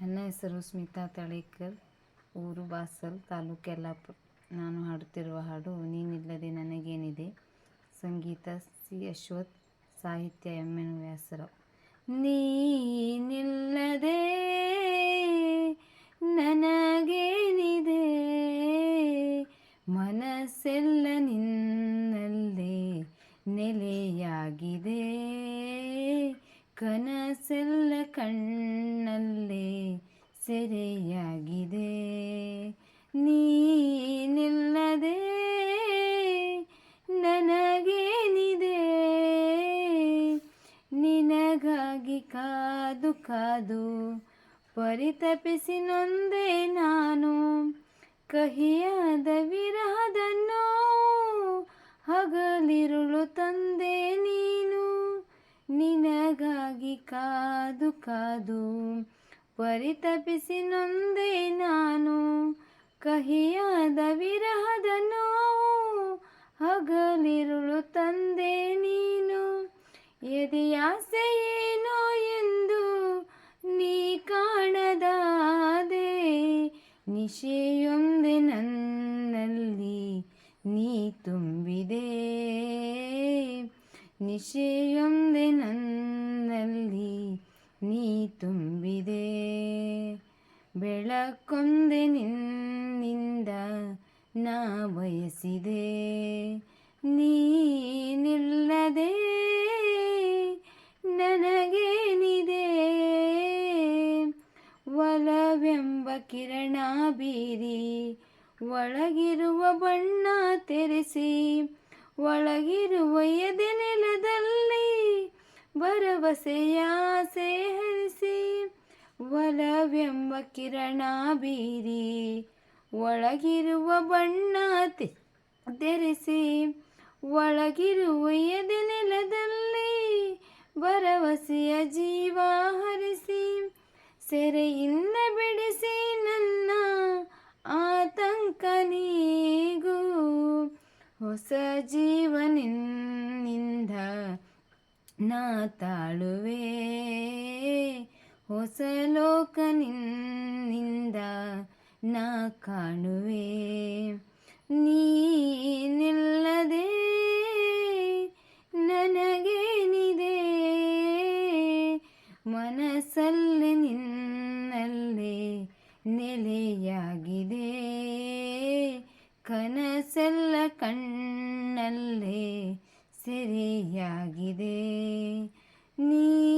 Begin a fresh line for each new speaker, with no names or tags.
ನನ್ನ ಹೆಸರು ಸ್ಮಿತಾ ತಳೇಕರ್, ಊರು ಬಾಸಲ್, ತಾಲೂಕು ಯಲ್ಲಾಪುರ. ನಾನು ಹಾಡುತ್ತಿರುವ ಹಾಡು ನೀನಿಲ್ಲದೆ ನನಗೇನಿದೆ. ಸಂಗೀತ ಸಿ. ಅಶ್ವಥ್, ಸಾಹಿತ್ಯ ಎಂ ಎನ್. ವ್ಯಾಸರಾವ್. ನೀನಿಲ್ಲದೆ ನನಗೇನಿದೆ. ಮನಸ್ಸೆಲ್ಲ ನಿನ್ನಲ್ಲೇ ನೆಲೆಯಾಗಿದೆ. ಕನಸೆಲ್ಲ ಕಣ್ಣಲ್ಲೇ ಸೆರೆಯಾಗಿದೆ ನೀನಿಲ್ಲದೆ ನನಗೇನಿದೆ? ನಿನಗಾಗಿ ಕಾದು ಕಾದು ಪರಿತಪಿಸಿ ನೊಂದೆ ನಾನು. ಕಹಿಯಾದ ವಿರಹದ ನೋವು ಹಗಲಿರುಳು ತಂದೆ ನೀನು. ನಿನಗಾಗಿ ಕಾದು ಕಾದು ಪರಿತಪಿಸಿ ನೊಂದೆ ನಾನು, ಕಹಿಯಾದ ವಿರಹದ ನೋವು ಹಗಲಿರುಳು ತಂದೆ ನೀನು. ಎದೆಯಾಸೆ ಏನೋ ಎಂದು ನೀ ಕಾಣದಾದೆ, ನಿಶೆಯೊಂದೆ ನನ್ನಲ್ಲಿ ನೀ ತುಂಬಿದೆ. ನಿಶೆಯೊಂದೆ ನನ್ನಲ್ಲಿ ಬೆಳಕೊಂದೆ ನಿನ್ನಿಂದ ನಾ ಬಯಸಿದೆ. ನೀನಿಲ್ಲದೆ ನನಗೇನಿದೆ? ಒಲವೆಂಬ ಕಿರಣ ಬೀರಿ ಒಳಗಿರುವ ಬಣ್ಣ ತೆರೆಸಿ ಒಳಗಿರುವ ಎದೆ ನೆಲದಲ್ಲಿ ಭರವಸೆಯ ಆಸೆ ಒಲವೆಂಬ ಕಿರಣ ಬೀರಿ ಒಳಗಿರುವ ಬಣ್ಣ ತೆರೆಸಿ ಒಳಗಿರುವ ಎದೆ ನೆಲದಲ್ಲಿ ಭರವಸೆಯ ಜೀವ ಹರಿಸಿ ಸೆರೆಯಿಂದ ಬಿಡಿಸಿ ನನ್ನ ಆತಂಕ ನೀಗೂ ಹೊಸ ಜೀವನಿಂದ ನಾ ತಾಳುವೆ. ನಾ ಕಾಣುವೆ. ನೀನಿಲ್ಲದೆ ನನಗೇನಿದೆ? ಮನಸ್ಸಲ್ಲಿ ನಿನ್ನಲ್ಲೇ ನೆಲೆಯಾಗಿದೆ. ಕನಸೆಲ್ಲ ಕಣ್ಣಲ್ಲೇ ಸೆರೆಯಾಗಿದೆ. ನೀ